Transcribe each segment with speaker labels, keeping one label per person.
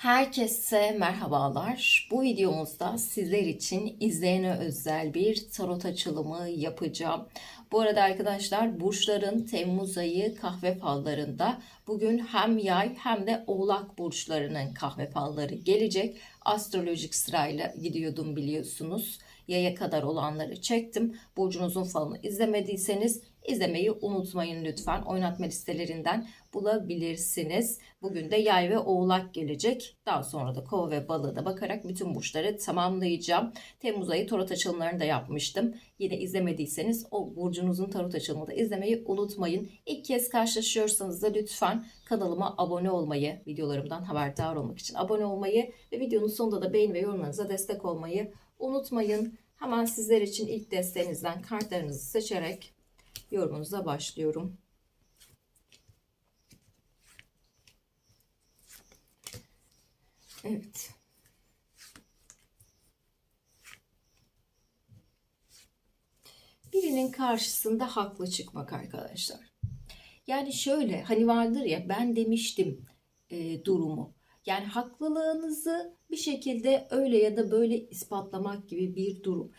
Speaker 1: Herkese merhabalar. Bu videomuzda sizler için izleyene özel bir tarot açılımı yapacağım. Bu arada arkadaşlar burçların Temmuz ayı kahve fallarında bugün hem yay hem de oğlak burçlarının kahve falları gelecek. Astrolojik sırayla gidiyordum biliyorsunuz. Yaya kadar olanları çektim. Burcunuzun falını izlemediyseniz izlemeyi unutmayın lütfen. Oynatma listelerinden bulabilirsiniz. Bugün de yay ve oğlak gelecek. Daha sonra da kova ve balığı da bakarak bütün burçları tamamlayacağım. Temmuz ayı tarot açılımlarını da yapmıştım. Yine izlemediyseniz o burcunuzun tarot açılımını da izlemeyi unutmayın. İlk kez karşılaşıyorsanız da lütfen kanalıma abone olmayı, videolarımdan haberdar olmak için abone olmayı ve videonun sonunda da beğeni ve yorumlarınıza destek olmayı unutmayın. Hemen sizler için ilk desteğinizden kartlarınızı seçerek yorumunuza başlıyorum. Evet. Birinin karşısında haklı çıkmak arkadaşlar. Yani şöyle hani vardır ya ben demiştim e, durumu. Yani haklılığınızı bir şekilde öyle ya da böyle ispatlamak gibi bir durum.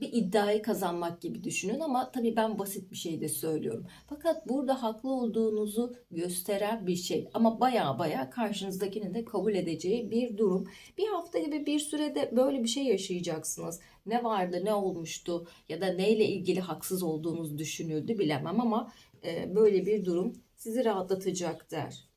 Speaker 1: Bir iddiayı kazanmak gibi düşünün ama tabii ben basit bir şey de söylüyorum. Fakat burada haklı olduğunuzu gösteren bir şey ama baya baya karşınızdakinin de kabul edeceği bir durum. Bir hafta gibi bir sürede böyle bir şey yaşayacaksınız. Ne vardı, ne olmuştu ya da neyle ilgili haksız olduğunuz düşünüldü bilemem ama e, böyle bir durum sizi rahatlatacak der.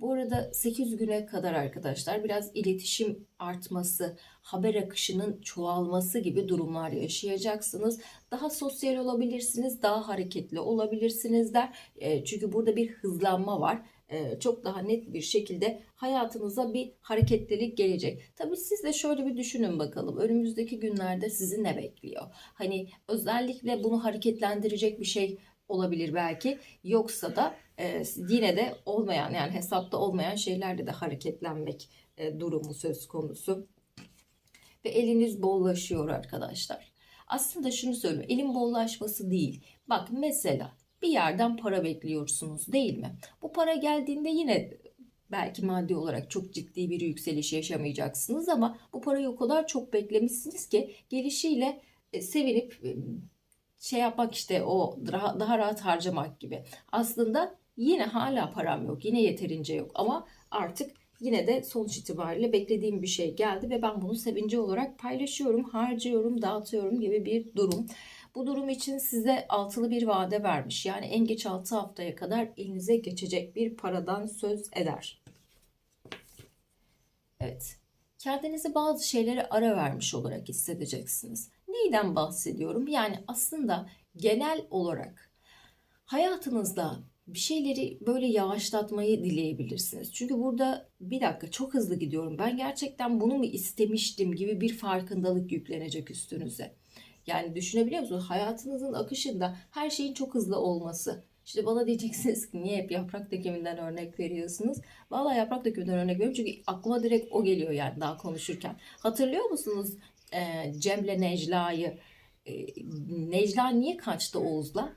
Speaker 1: Bu arada 8 güne kadar arkadaşlar biraz iletişim artması, haber akışının çoğalması gibi durumlar yaşayacaksınız. Daha sosyal olabilirsiniz, daha hareketli olabilirsiniz der. E, çünkü burada bir hızlanma var. E, çok daha net bir şekilde hayatınıza bir hareketlilik gelecek. Tabii siz de şöyle bir düşünün bakalım. Önümüzdeki günlerde sizi ne bekliyor? Hani özellikle bunu hareketlendirecek bir şey olabilir belki. Yoksa da e, yine de olmayan yani hesapta olmayan şeylerde de hareketlenmek e, durumu söz konusu. Ve eliniz bollaşıyor arkadaşlar. Aslında şunu söylüyorum. Elin bollaşması değil. Bak mesela bir yerden para bekliyorsunuz değil mi? Bu para geldiğinde yine belki maddi olarak çok ciddi bir yükseliş yaşamayacaksınız ama bu parayı o kadar çok beklemişsiniz ki gelişiyle e, sevinip şey yapmak işte o daha, rahat harcamak gibi. Aslında yine hala param yok. Yine yeterince yok ama artık yine de sonuç itibariyle beklediğim bir şey geldi ve ben bunu sevinci olarak paylaşıyorum, harcıyorum, dağıtıyorum gibi bir durum. Bu durum için size altılı bir vade vermiş. Yani en geç 6 haftaya kadar elinize geçecek bir paradan söz eder. Evet. Kendinize bazı şeylere ara vermiş olarak hissedeceksiniz. Neyden bahsediyorum? Yani aslında genel olarak hayatınızda bir şeyleri böyle yavaşlatmayı dileyebilirsiniz. Çünkü burada bir dakika çok hızlı gidiyorum. Ben gerçekten bunu mu istemiştim gibi bir farkındalık yüklenecek üstünüze. Yani düşünebiliyor musunuz? Hayatınızın akışında her şeyin çok hızlı olması. İşte bana diyeceksiniz ki niye hep yaprak dökümünden örnek veriyorsunuz? Vallahi yaprak dökümünden örnek veriyorum çünkü aklıma direkt o geliyor yani daha konuşurken. Hatırlıyor musunuz e, Cem'le Necla'yı? E, Necla niye kaçtı Oğuz'la?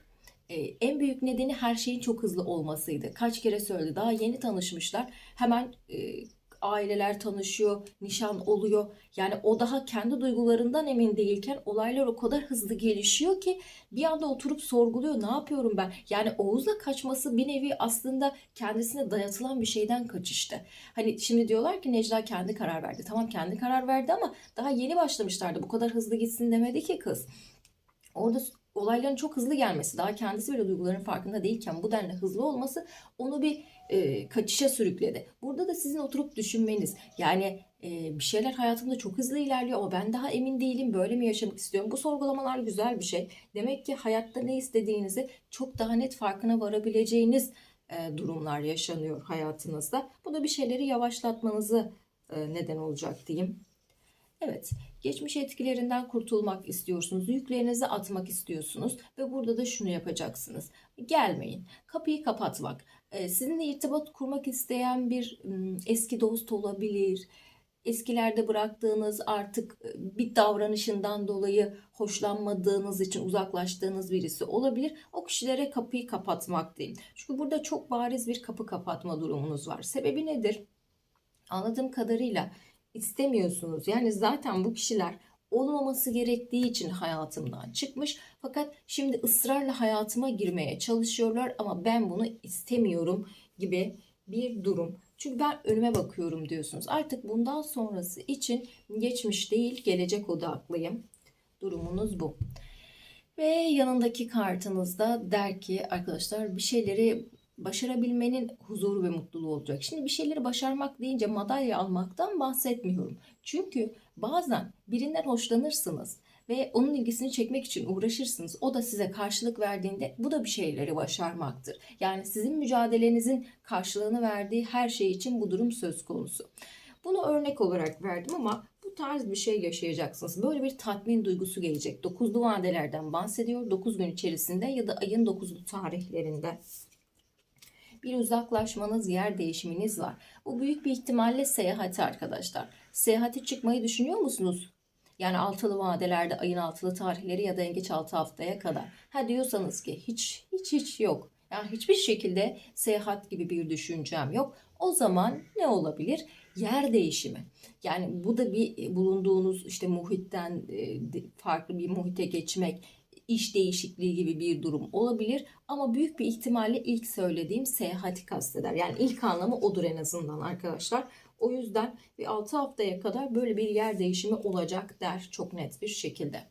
Speaker 1: E, en büyük nedeni her şeyin çok hızlı olmasıydı. Kaç kere söyledi. Daha yeni tanışmışlar. Hemen e, aileler tanışıyor, nişan oluyor. Yani o daha kendi duygularından emin değilken olaylar o kadar hızlı gelişiyor ki bir anda oturup sorguluyor. Ne yapıyorum ben? Yani Oğuz'la kaçması bir nevi aslında kendisine dayatılan bir şeyden kaçıştı. Hani şimdi diyorlar ki Necla kendi karar verdi. Tamam kendi karar verdi ama daha yeni başlamışlardı. Bu kadar hızlı gitsin demedi ki kız. Orada olayların çok hızlı gelmesi, daha kendisi bile duyguların farkında değilken bu denli hızlı olması onu bir e, kaçışa sürükledi. Burada da sizin oturup düşünmeniz, yani e, bir şeyler hayatımda çok hızlı ilerliyor ama ben daha emin değilim, böyle mi yaşamak istiyorum? Bu sorgulamalar güzel bir şey. Demek ki hayatta ne istediğinizi çok daha net farkına varabileceğiniz e, durumlar yaşanıyor hayatınızda. Bu da bir şeyleri yavaşlatmanızı e, neden olacak diyeyim. Evet, geçmiş etkilerinden kurtulmak istiyorsunuz, yüklerinizi atmak istiyorsunuz ve burada da şunu yapacaksınız. Gelmeyin, kapıyı kapatmak. Ee, Sizinle irtibat kurmak isteyen bir eski dost olabilir. Eskilerde bıraktığınız artık e, bir davranışından dolayı hoşlanmadığınız için uzaklaştığınız birisi olabilir. O kişilere kapıyı kapatmak diyeyim. Çünkü burada çok bariz bir kapı kapatma durumunuz var. Sebebi nedir? anladığım kadarıyla istemiyorsunuz. Yani zaten bu kişiler olmaması gerektiği için hayatımdan çıkmış. Fakat şimdi ısrarla hayatıma girmeye çalışıyorlar ama ben bunu istemiyorum gibi bir durum. Çünkü ben önüme bakıyorum diyorsunuz. Artık bundan sonrası için geçmiş değil, gelecek odaklıyım. Durumunuz bu. Ve yanındaki kartınızda der ki arkadaşlar bir şeyleri başarabilmenin huzuru ve mutluluğu olacak. Şimdi bir şeyleri başarmak deyince madalya almaktan bahsetmiyorum. Çünkü bazen birinden hoşlanırsınız ve onun ilgisini çekmek için uğraşırsınız. O da size karşılık verdiğinde bu da bir şeyleri başarmaktır. Yani sizin mücadelenizin karşılığını verdiği her şey için bu durum söz konusu. Bunu örnek olarak verdim ama bu tarz bir şey yaşayacaksınız. Böyle bir tatmin duygusu gelecek. Dokuzlu vadelerden bahsediyor. 9 gün içerisinde ya da ayın 9'lu tarihlerinde bir uzaklaşmanız, yer değişiminiz var. Bu büyük bir ihtimalle seyahat arkadaşlar. Seyahate çıkmayı düşünüyor musunuz? Yani altılı vadelerde ayın altılı tarihleri ya da en geç altı haftaya kadar. Ha diyorsanız ki hiç hiç hiç yok. Yani hiçbir şekilde seyahat gibi bir düşüncem yok. O zaman ne olabilir? Yer değişimi. Yani bu da bir bulunduğunuz işte muhitten e, farklı bir muhite geçmek, iş değişikliği gibi bir durum olabilir. Ama büyük bir ihtimalle ilk söylediğim seyahati kasteder. Yani ilk anlamı odur en azından arkadaşlar. O yüzden bir 6 haftaya kadar böyle bir yer değişimi olacak der çok net bir şekilde.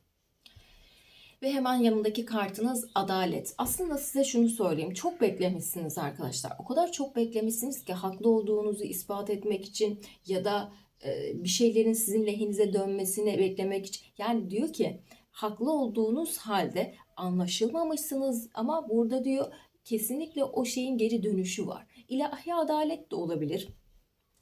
Speaker 1: Ve hemen yanındaki kartınız adalet. Aslında size şunu söyleyeyim. Çok beklemişsiniz arkadaşlar. O kadar çok beklemişsiniz ki haklı olduğunuzu ispat etmek için ya da e, bir şeylerin sizin lehinize dönmesini beklemek için. Yani diyor ki haklı olduğunuz halde anlaşılmamışsınız ama burada diyor kesinlikle o şeyin geri dönüşü var. İlahi adalet de olabilir.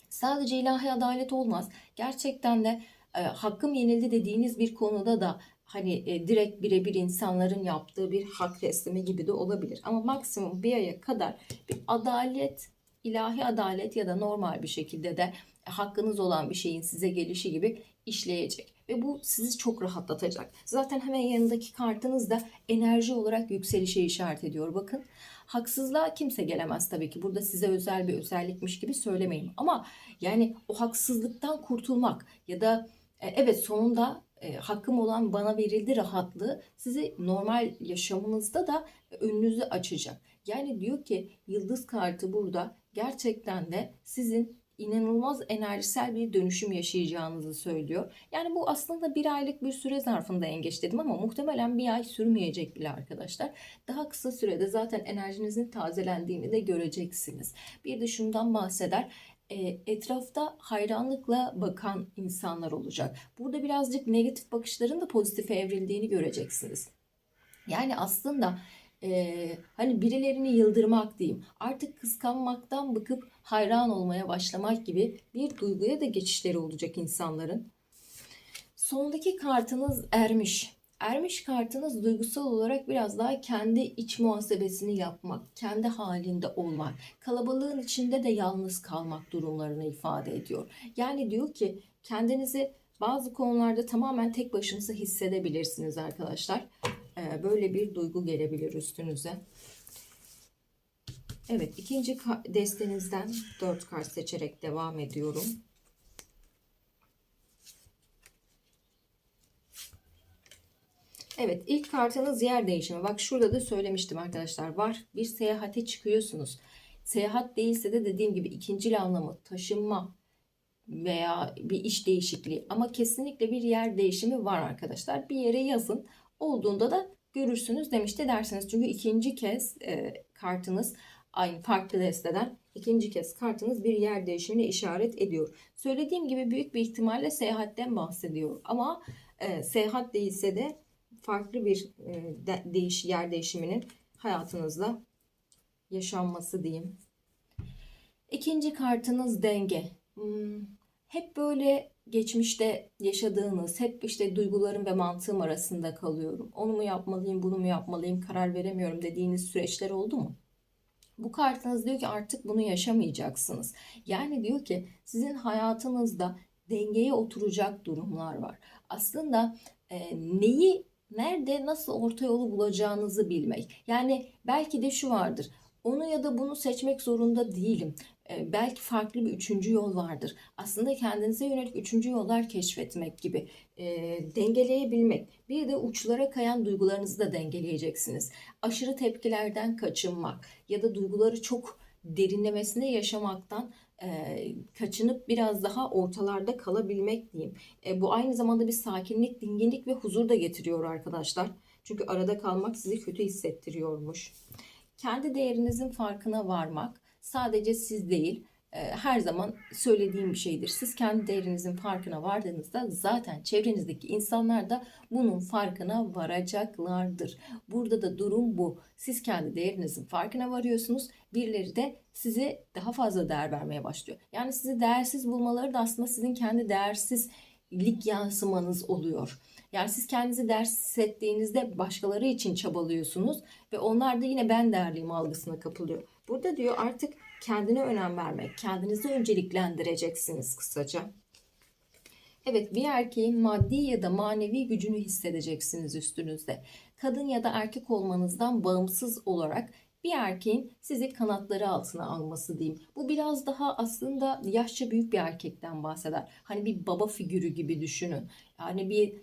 Speaker 1: Sadece ilahi adalet olmaz. Gerçekten de e, hakkım yenildi dediğiniz bir konuda da hani e, direkt birebir insanların yaptığı bir hak teslimi gibi de olabilir. Ama maksimum bir aya kadar bir adalet, ilahi adalet ya da normal bir şekilde de hakkınız olan bir şeyin size gelişi gibi işleyecek. Ve bu sizi çok rahatlatacak. Zaten hemen yanındaki kartınız da enerji olarak yükselişe işaret ediyor. Bakın haksızlığa kimse gelemez tabii ki. Burada size özel bir özellikmiş gibi söylemeyin. Ama yani o haksızlıktan kurtulmak ya da e, evet sonunda e, hakkım olan bana verildi rahatlığı sizi normal yaşamınızda da önünüzü açacak. Yani diyor ki yıldız kartı burada gerçekten de sizin inanılmaz enerjisel bir dönüşüm yaşayacağınızı söylüyor. Yani bu aslında bir aylık bir süre zarfında engeç dedim ama muhtemelen bir ay sürmeyecek bile arkadaşlar. Daha kısa sürede zaten enerjinizin tazelendiğini de göreceksiniz. Bir de şundan bahseder e, etrafta hayranlıkla bakan insanlar olacak. Burada birazcık negatif bakışların da pozitife evrildiğini göreceksiniz. Yani aslında e, hani birilerini yıldırmak diyeyim artık kıskanmaktan bıkıp hayran olmaya başlamak gibi bir duyguya da geçişleri olacak insanların. Sondaki kartınız ermiş. Ermiş kartınız duygusal olarak biraz daha kendi iç muhasebesini yapmak, kendi halinde olmak, kalabalığın içinde de yalnız kalmak durumlarını ifade ediyor. Yani diyor ki kendinizi bazı konularda tamamen tek başınıza hissedebilirsiniz arkadaşlar. Ee, böyle bir duygu gelebilir üstünüze. Evet ikinci destenizden 4 kart seçerek devam ediyorum. Evet ilk kartınız yer değişimi. Bak şurada da söylemiştim arkadaşlar. Var bir seyahate çıkıyorsunuz. Seyahat değilse de dediğim gibi ikinci anlamı taşınma veya bir iş değişikliği. Ama kesinlikle bir yer değişimi var arkadaşlar. Bir yere yazın. Olduğunda da görürsünüz demişti dersiniz. Çünkü ikinci kez e, kartınız aynı farklı desteden ikinci kez kartınız bir yer değişimine işaret ediyor. Söylediğim gibi büyük bir ihtimalle seyahatten bahsediyor. Ama e, seyahat değilse de farklı bir e, de, değiş, yer değişiminin hayatınızda yaşanması diyeyim. İkinci kartınız denge. Hmm, hep böyle geçmişte yaşadığınız, hep işte duygularım ve mantığım arasında kalıyorum. Onu mu yapmalıyım, bunu mu yapmalıyım, karar veremiyorum dediğiniz süreçler oldu mu? Bu kartınız diyor ki artık bunu yaşamayacaksınız. Yani diyor ki sizin hayatınızda dengeye oturacak durumlar var. Aslında e, neyi nerede nasıl orta yolu bulacağınızı bilmek. Yani belki de şu vardır. Onu ya da bunu seçmek zorunda değilim. E, belki farklı bir üçüncü yol vardır. Aslında kendinize yönelik üçüncü yollar keşfetmek gibi. E, dengeleyebilmek. Bir de uçlara kayan duygularınızı da dengeleyeceksiniz. Aşırı tepkilerden kaçınmak ya da duyguları çok derinlemesine yaşamaktan e, kaçınıp biraz daha ortalarda kalabilmek diyeyim. E, bu aynı zamanda bir sakinlik, dinginlik ve huzur da getiriyor arkadaşlar. Çünkü arada kalmak sizi kötü hissettiriyormuş. Kendi değerinizin farkına varmak sadece siz değil, e, her zaman söylediğim bir şeydir. Siz kendi değerinizin farkına vardığınızda zaten çevrenizdeki insanlar da bunun farkına varacaklardır. Burada da durum bu. Siz kendi değerinizin farkına varıyorsunuz. Birileri de size daha fazla değer vermeye başlıyor. Yani sizi değersiz bulmaları da aslında sizin kendi değersizlik yansımanız oluyor. Yani siz kendinizi değersiz hissettiğinizde başkaları için çabalıyorsunuz ve onlar da yine ben değerliyim algısına kapılıyor. Burada diyor artık kendine önem vermek, kendinizi önceliklendireceksiniz kısaca. Evet bir erkeğin maddi ya da manevi gücünü hissedeceksiniz üstünüzde. Kadın ya da erkek olmanızdan bağımsız olarak bir erkeğin sizi kanatları altına alması diyeyim. Bu biraz daha aslında yaşça büyük bir erkekten bahseder. Hani bir baba figürü gibi düşünün. Yani bir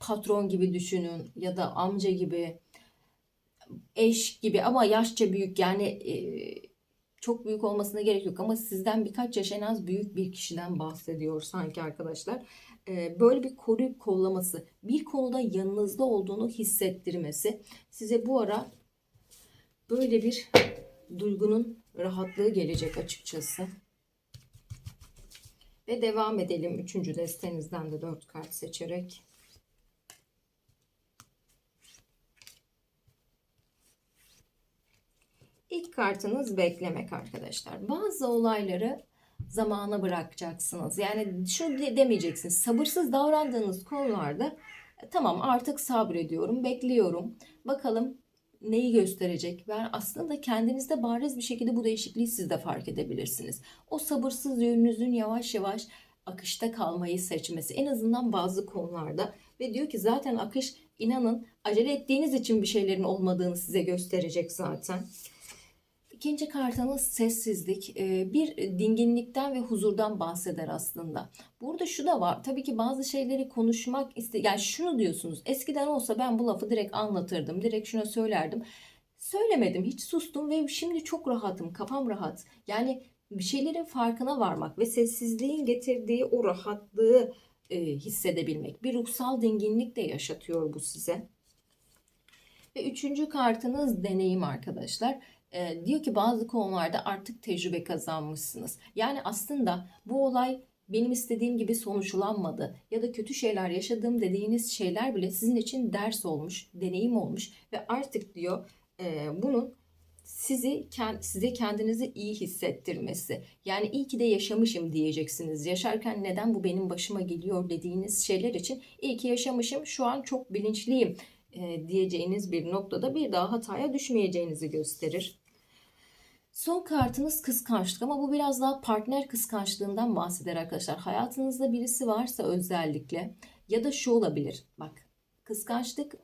Speaker 1: patron gibi düşünün ya da amca gibi, eş gibi ama yaşça büyük yani e, çok büyük olmasına gerek yok ama sizden birkaç yaş en az büyük bir kişiden bahsediyor sanki arkadaşlar. E, böyle bir koruyup kollaması, bir konuda yanınızda olduğunu hissettirmesi size bu ara böyle bir duygunun rahatlığı gelecek açıkçası. Ve devam edelim. Üçüncü destenizden de dört kart seçerek. İlk kartınız beklemek arkadaşlar. Bazı olayları zamana bırakacaksınız. Yani şunu de- demeyeceksiniz. Sabırsız davrandığınız konularda "E, tamam artık sabrediyorum, bekliyorum. Bakalım neyi gösterecek? Ben aslında kendinizde bariz bir şekilde bu değişikliği siz de fark edebilirsiniz. O sabırsız yönünüzün yavaş yavaş akışta kalmayı seçmesi en azından bazı konularda ve diyor ki zaten akış inanın acele ettiğiniz için bir şeylerin olmadığını size gösterecek zaten. İkinci kartınız sessizlik. Ee, Bir dinginlikten ve huzurdan bahseder aslında. Burada şu da var. Tabii ki bazı şeyleri konuşmak iste yani şunu diyorsunuz. Eskiden olsa ben bu lafı direkt anlatırdım. Direkt şuna söylerdim. Söylemedim. Hiç sustum ve şimdi çok rahatım. Kafam rahat. Yani bir şeylerin farkına varmak ve sessizliğin getirdiği o rahatlığı e, hissedebilmek. Bir ruhsal dinginlik de yaşatıyor bu size. Ve üçüncü kartınız deneyim arkadaşlar. Ee, diyor ki bazı konularda artık tecrübe kazanmışsınız. Yani aslında bu olay benim istediğim gibi sonuçlanmadı ya da kötü şeyler yaşadığım dediğiniz şeyler bile sizin için ders olmuş, deneyim olmuş ve artık diyor e, bunun sizi size kendinizi iyi hissettirmesi. Yani iyi ki de yaşamışım diyeceksiniz. Yaşarken neden bu benim başıma geliyor dediğiniz şeyler için iyi ki yaşamışım. Şu an çok bilinçliyim e, diyeceğiniz bir noktada bir daha hataya düşmeyeceğinizi gösterir. Son kartınız kıskançlık ama bu biraz daha partner kıskançlığından bahseder arkadaşlar. Hayatınızda birisi varsa özellikle ya da şu olabilir. Bak kıskançlık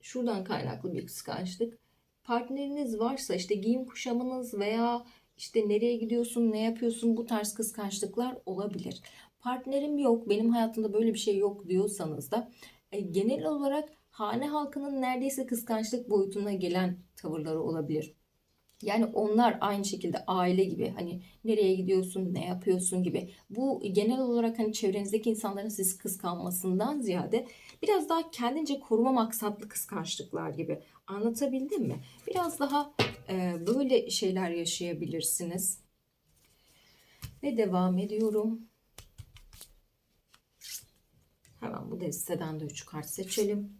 Speaker 1: şuradan kaynaklı bir kıskançlık. Partneriniz varsa işte giyim kuşamınız veya işte nereye gidiyorsun, ne yapıyorsun bu tarz kıskançlıklar olabilir. Partnerim yok, benim hayatımda böyle bir şey yok diyorsanız da e, genel olarak hane halkının neredeyse kıskançlık boyutuna gelen tavırları olabilir. Yani onlar aynı şekilde aile gibi hani nereye gidiyorsun, ne yapıyorsun gibi. Bu genel olarak hani çevrenizdeki insanların sizi kıskanmasından ziyade biraz daha kendince koruma maksatlı kıskançlıklar gibi. Anlatabildim mi? Biraz daha e, böyle şeyler yaşayabilirsiniz. Ve devam ediyorum. Hemen bu desteden de 3 kart seçelim.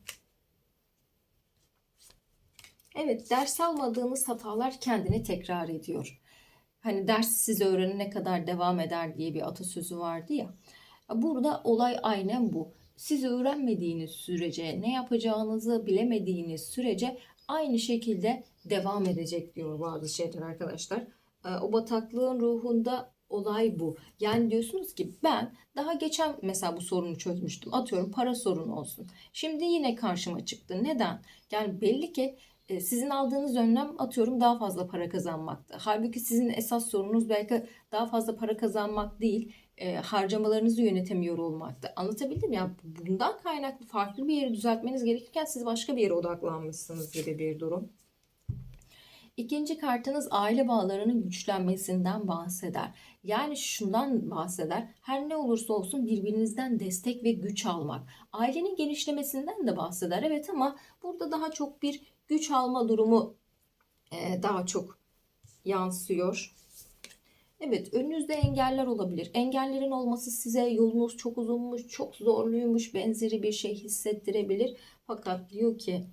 Speaker 1: Evet, ders almadığınız hatalar kendini tekrar ediyor. Hani ders size öğrenene kadar devam eder diye bir atasözü vardı ya. Burada olay aynen bu. Siz öğrenmediğiniz sürece, ne yapacağınızı bilemediğiniz sürece aynı şekilde devam edecek diyor bazı şeyler arkadaşlar. Ee, O bataklığın ruhunda olay bu. Yani diyorsunuz ki ben daha geçen mesela bu sorunu çözmüştüm. Atıyorum para sorunu olsun. Şimdi yine karşıma çıktı. Neden? Yani belli ki sizin aldığınız önlem atıyorum daha fazla para kazanmaktı. Halbuki sizin esas sorununuz belki daha fazla para kazanmak değil, e, harcamalarınızı yönetemiyor olmaktı. Anlatabildim ya. Bundan kaynaklı farklı bir yeri düzeltmeniz gerekirken siz başka bir yere odaklanmışsınız gibi bir durum. İkinci kartınız aile bağlarının güçlenmesinden bahseder. Yani şundan bahseder. Her ne olursa olsun birbirinizden destek ve güç almak. Ailenin genişlemesinden de bahseder. Evet ama burada daha çok bir güç alma durumu e, daha çok yansıyor. Evet, önünüzde engeller olabilir. Engellerin olması size yolunuz çok uzunmuş, çok zorluymuş, benzeri bir şey hissettirebilir. Fakat diyor ki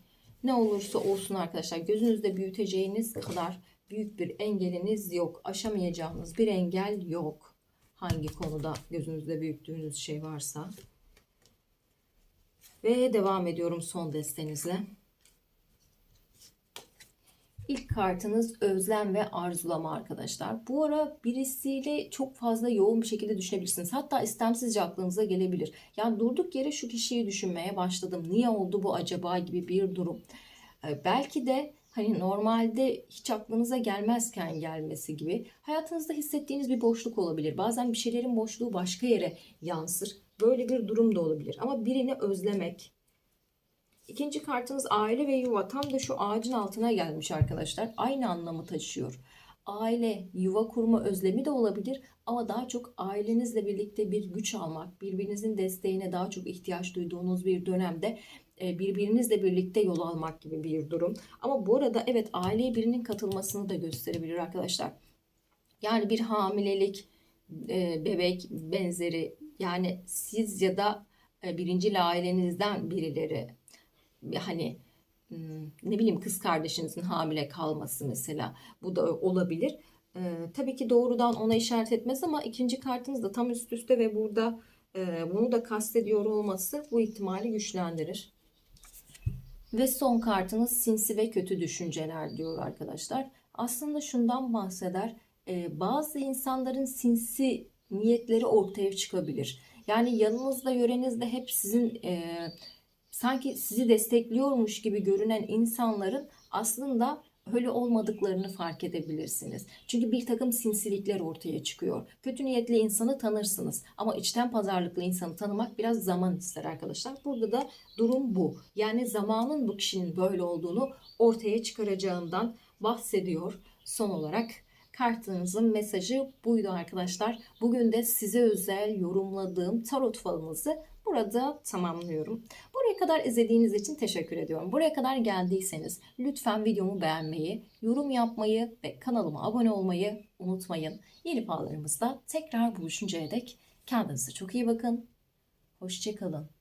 Speaker 1: ne olursa olsun arkadaşlar gözünüzde büyüteceğiniz kadar büyük bir engeliniz yok. Aşamayacağınız bir engel yok. Hangi konuda gözünüzde büyüttüğünüz şey varsa. Ve devam ediyorum son destenizle. Kartınız özlem ve arzulama arkadaşlar. Bu ara birisiyle çok fazla yoğun bir şekilde düşünebilirsiniz. Hatta istemsizce aklınıza gelebilir. Yani durduk yere şu kişiyi düşünmeye başladım. Niye oldu bu acaba gibi bir durum. Ee, Belki de hani normalde hiç aklınıza gelmezken gelmesi gibi hayatınızda hissettiğiniz bir boşluk olabilir. Bazen bir şeylerin boşluğu başka yere yansır. Böyle bir durum da olabilir. Ama birini özlemek, İkinci kartınız aile ve yuva. Tam da şu ağacın altına gelmiş arkadaşlar. Aynı anlamı taşıyor. Aile, yuva kurma özlemi de olabilir ama daha çok ailenizle birlikte bir güç almak, birbirinizin desteğine daha çok ihtiyaç duyduğunuz bir dönemde e, birbirinizle birlikte yol almak gibi bir durum. Ama bu arada evet aileye birinin katılmasını da gösterebilir arkadaşlar. Yani bir hamilelik, e, bebek benzeri yani siz ya da e, birincil ailenizden birileri hani ne bileyim kız kardeşinizin hamile kalması mesela bu da olabilir. Ee, tabii ki doğrudan ona işaret etmez ama ikinci kartınız da tam üst üste ve burada e, bunu da kastediyor olması bu ihtimali güçlendirir. Ve son kartınız sinsi ve kötü düşünceler diyor arkadaşlar. Aslında şundan bahseder. Ee, bazı insanların sinsi niyetleri ortaya çıkabilir. Yani yanınızda yörenizde hep sizin e, sanki sizi destekliyormuş gibi görünen insanların aslında öyle olmadıklarını fark edebilirsiniz. Çünkü bir takım sinsilikler ortaya çıkıyor. Kötü niyetli insanı tanırsınız ama içten pazarlıklı insanı tanımak biraz zaman ister arkadaşlar. Burada da durum bu. Yani zamanın bu kişinin böyle olduğunu ortaya çıkaracağından bahsediyor. Son olarak kartınızın mesajı buydu arkadaşlar. Bugün de size özel yorumladığım tarot falınızı burada tamamlıyorum. Buraya kadar izlediğiniz için teşekkür ediyorum. Buraya kadar geldiyseniz lütfen videomu beğenmeyi, yorum yapmayı ve kanalıma abone olmayı unutmayın. Yeni fallarımızda tekrar buluşuncaya dek kendinize çok iyi bakın. Hoşçakalın.